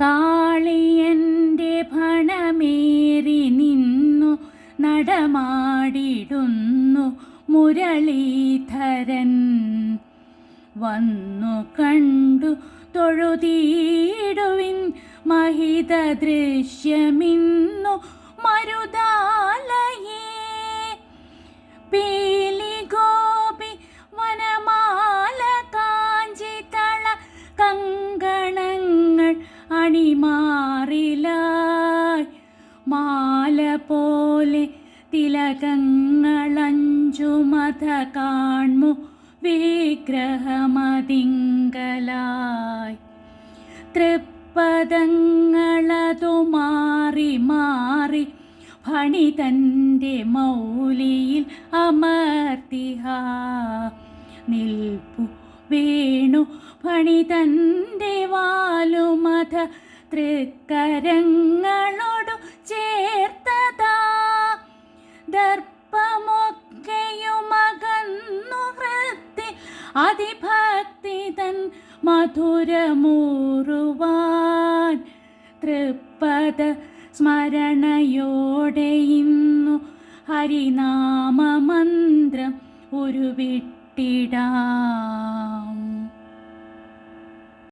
കാളിയന്റെ ഭണമേറി നിന്നു നടമാടിടുന്നു മുരളീധരൻ. വന്നു കണ്ടു തൊഴുതീടുവിൻ മഹിത ദൃശ്യമിന്നു മാല പോലെ തിലകങ്ങളഞ്ചു മത കാൺമു വിഗ്രഹമതിങ്കലായി. തൃപ്പദങ്ങളതു മാറി മാറി ഫണി തന്റെ മൗലിയിൽ അമർത്തിഹ. നിൽപ്പു വേണു ഫണി തന്റെ വാലുമത തൃക്കരങ്ങളോടു ദർപ്പമൊക്കെയുമകന്നു വൃത്തി അതിഭക്തി തൻ മധുരമൂറുവാൻ തൃപ്പദ സ്മരണയോടെ ഇന്നു ഹരിനാമമന്ത്രം ഉരുവിട്ടിടാം.